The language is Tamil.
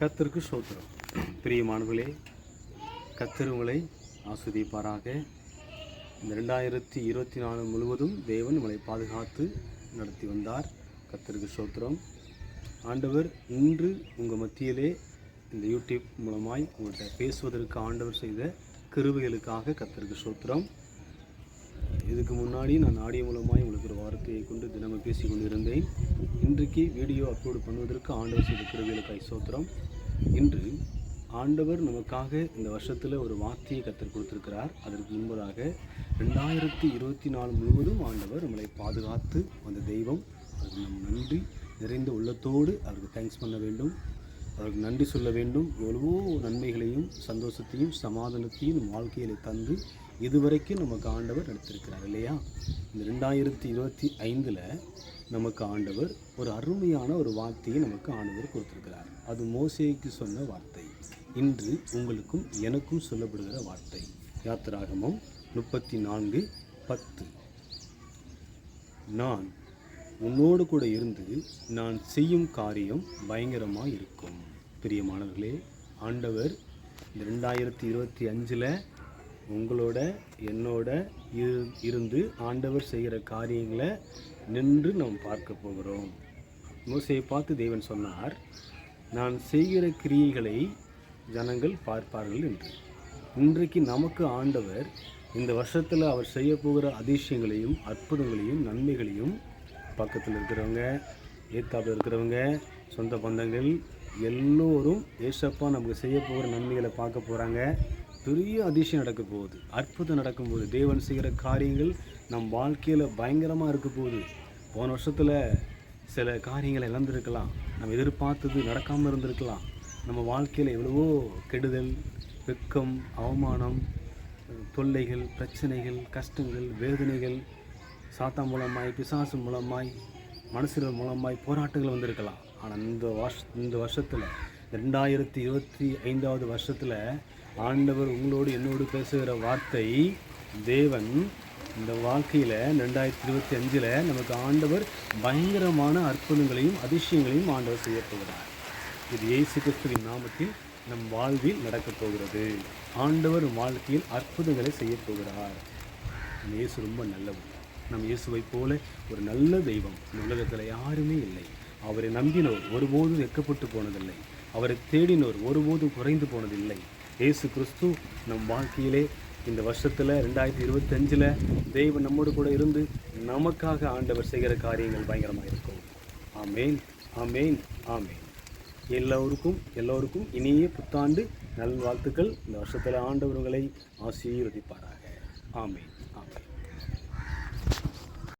கத்திற்கு சோத்திரம் பிரியமானவர்களே கர்த்தர் உங்களை ஆஸ்வதிப்பாராக இந்த ரெண்டாயிரத்தி இருபத்தி நாலு முழுவதும் தேவன் உங்களை பாதுகாத்து நடத்தி வந்தார். கத்திற்கு சோத்திரம் ஆண்டவர் இன்று உங்கள் மத்தியிலே இந்த யூடியூப் மூலமாய் உங்கள்கிட்ட பேசுவதற்கு ஆண்டவர் செய்த கிருவைகளுக்காக கத்திற்கு சோத்திரம் இதுக்கு முன்னாடி நான் ஆடியோ மூலமாக உங்களுக்கு ஒரு வார்த்தையை கொண்டு தினமும் பேசி கொண்டிருந்தேன். இன்றைக்கு வீடியோ அப்லோடு பண்ணுவதற்கு ஆண்டவர் செய்த கிருவிகளுக்காய் சோத்திரம் இன்று ஆண்டவர் நமக்காக இந்த வருஷத்தில் ஒரு வார்த்தையை கற்றுக் கொடுத்துருக்கிறார். அதற்கு முன்பதாக ரெண்டாயிரத்தி இருபத்தி நாலு முழுவதும் ஆண்டவர் நம்மளை பாதுகாத்து வந்த தெய்வம். அதுக்கு நம் நன்றி நிறைந்த உள்ளத்தோடு அவருக்கு தேங்க்ஸ் பண்ண வேண்டும். அவருக்கு நன்றி சொல்ல வேண்டும். எவ்வளவோ நன்மைகளையும் சந்தோஷத்தையும் சமாதானத்தையும் வாழ்க்கையில் தந்து இதுவரைக்கும் நமக்கு ஆண்டவர் நடத்திருக்கிறார் இல்லையா? இந்த ரெண்டாயிரத்தி இருபத்தி ஐந்தில் நமக்கு ஆண்டவர் ஒரு அருமையான ஒரு வார்த்தையை நமக்கு ஆண்டவர் கொடுத்துருக்கிறார். அது மோசேக்கு சொன்ன வார்த்தை. இன்று உங்களுக்கும் எனக்கும் சொல்லப்படுகிற வார்த்தை. யாத்திராகமம் முப்பத்தி நான்கு பத்து. நான் உன்னோடு கூட இருந்து நான் செய்யும் காரியம் பயங்கரமாக இருக்கும் பிரியமானவர்களே ஆண்டவர் இந்த ரெண்டாயிரத்தி இருபத்தி அஞ்சில் உங்களோட என்னோட இரு- இருந்து ஆண்டவர் செய்கிற காரியங்களை நின்று நாம் பார்க்க போகிறோம். மோசையை பார்த்து தேவன் சொன்னார் நான் செய்கிற கிரியைகளை ஜனங்கள் பார்ப்பார்கள் என்று. இன்றைக்கு நமக்கு ஆண்டவர் இந்த வருஷத்தில் அவர் செய்ய போகிற அதிசயங்களையும் அற்புதங்களையும் நன்மைகளையும் பக்கத்தில் இருக்கிறவங்க ஏத்தாப்பில் இருக்கிறவங்க சொந்த பந்தங்கள் எல்லோரும் ஏசப்பா நமக்கு செய்ய போகிற நன்மைகளை பார்க்க போகிறாங்க பெரிய அதிசயம் நடக்க போகுது. அற்புதம் நடக்கும்போது தேவன் செய்கிற காரியங்கள் நம் வாழ்க்கையில் பயங்கரமாக இருக்க போகுது. போன வருஷத்தில் சில காரியங்களை இழந்திருக்கலாம். நம்ம எதிர்பார்த்தது நடக்காமல் இருந்திருக்கலாம். நம்ம வாழ்க்கையில் எவ்வளவோ கெடுதல் வெக்கம் அவமானம் தொல்லைகள் பிரச்சனைகள் கஷ்டங்கள் வேதனைகள் சாத்தா மூலமாய் பிசாசு மூலமாய் மனசுகள் மூலமாய் போராட்டங்கள் வந்திருக்கலாம். ஆனால் இந்த வருஷ இந்த வருஷத்தில் ரெண்டாயிரத்தி இருபத்தி ஐந்தாவது வருஷத்தில் ஆண்டவர் உங்களோடு என்னோடு பேசுகிற வார்த்தை தேவன் இந்த வாழ்க்கையில் ரெண்டாயிரத்தி இருபத்தி அஞ்சில் நமக்கு ஆண்டவர் பயங்கரமான அற்புதங்களையும் அதிசயங்களையும் ஆண்டவர் செய்யப்போகிறார் இது இயேசு கிறிஸ்துவின் நாமத்தில் நம் வாழ்வில் நடக்கப் போகிறது. ஆண்டவர் வாழ்க்கையில் அற்புதங்களை செய்யப்போகிறார் நம் இயேசு ரொம்ப நல்லவர். நம் இயேசுவைப் போல ஒரு நல்ல தெய்வம். இந்த உலகத்தில் யாருமே இல்லை. அவரை நம்பினோர் ஒருபோதும் வெக்கப்பட்டு போனதில்லை. அவரை தேடினோர் ஒருபோதும் குறைந்து போனதில்லை. இயேசு கிறிஸ்து நம் வாழ்க்கையிலே இந்த வருஷத்தில் ரெண்டாயிரத்தி இருபத்தஞ்சில் தெய்வம் நம்மோடு கூட இருந்து நமக்காக ஆண்டவர் செய்கிற காரியங்கள் பயங்கரமாக இருக்கும் ஆமேன் ஆமேன் ஆமேன். எல்லோருக்கும் எல்லோருக்கும் இனிய புத்தாண்டு. நல்வாழ்த்துக்கள். இந்த வருஷத்தில் ஆண்டவர்களை ஆசீர்வதிப்பாராக. ஆமேன்.